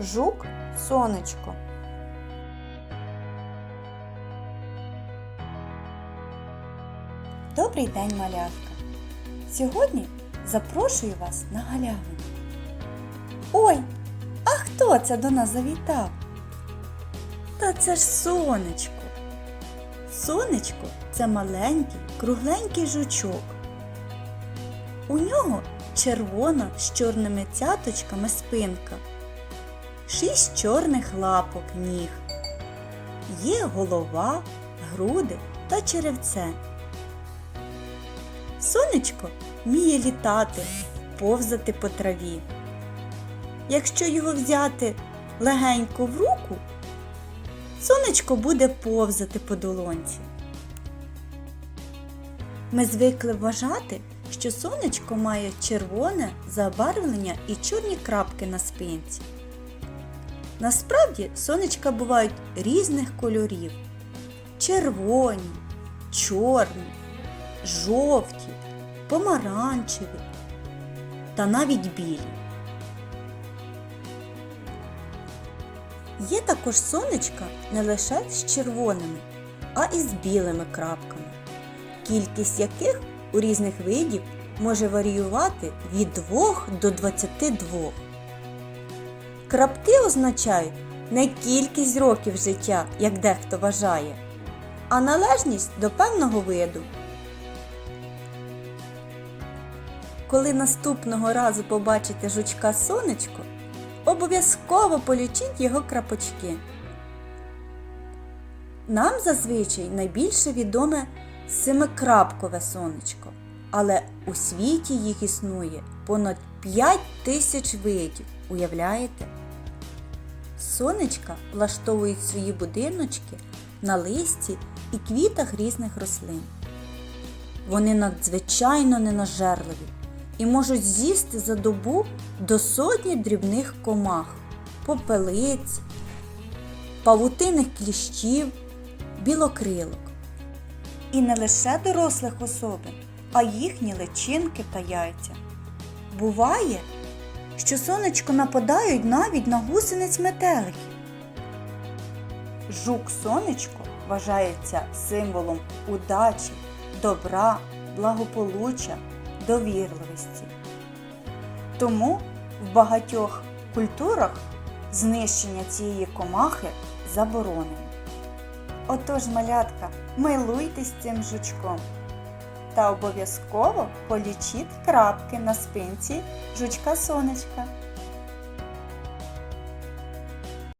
Жук сонечко. Добрий день, малятка! Сьогодні запрошую вас на галявину. Ой, а хто це до нас завітав? Та це ж сонечко. Сонечко це маленький, кругленький жучок. У нього червона з чорними цяточками спинка, шість чорних лапок ніг. Є голова, груди та черевце. Сонечко вміє літати, повзати по траві. Якщо його взяти легенько в руку, сонечко буде повзати по долонці. Ми звикли вважати, що сонечко має червоне забарвлення і чорні крапки на спинці. Насправді сонечка бувають різних кольорів: червоні, чорні, жовті, помаранчеві та навіть білі. Є також сонечка не лише з червоними, а і з білими крапками, кількість яких у різних видів може варіювати від 2 до 22. Крапки означають не кількість років життя, як дехто вважає, а належність до певного виду. Коли наступного разу побачите жучка сонечко, обов'язково полічіть його крапочки. Нам зазвичай найбільше відоме семикрапкове сонечко, але у світі їх існує понад 5 тисяч видів. Уявляєте? Сонечка влаштовують свої будиночки на листі і квітах різних рослин. Вони надзвичайно ненажерливі і можуть з'їсти за добу до сотні дрібних комах, попелиць, павутинних кліщів, білокрилок. І не лише дорослих особин, а їхні личинки та яйця. Буває, що сонечко нападають навіть на гусениць метеликів. Жук сонечко вважається символом удачі, добра, благополуччя, довірливості. Тому в багатьох культурах знищення цієї комахи заборонено. Отож, малятка, милуйтесь цим жучком та обов'язково полічіть крапки на спинці жучка сонечка.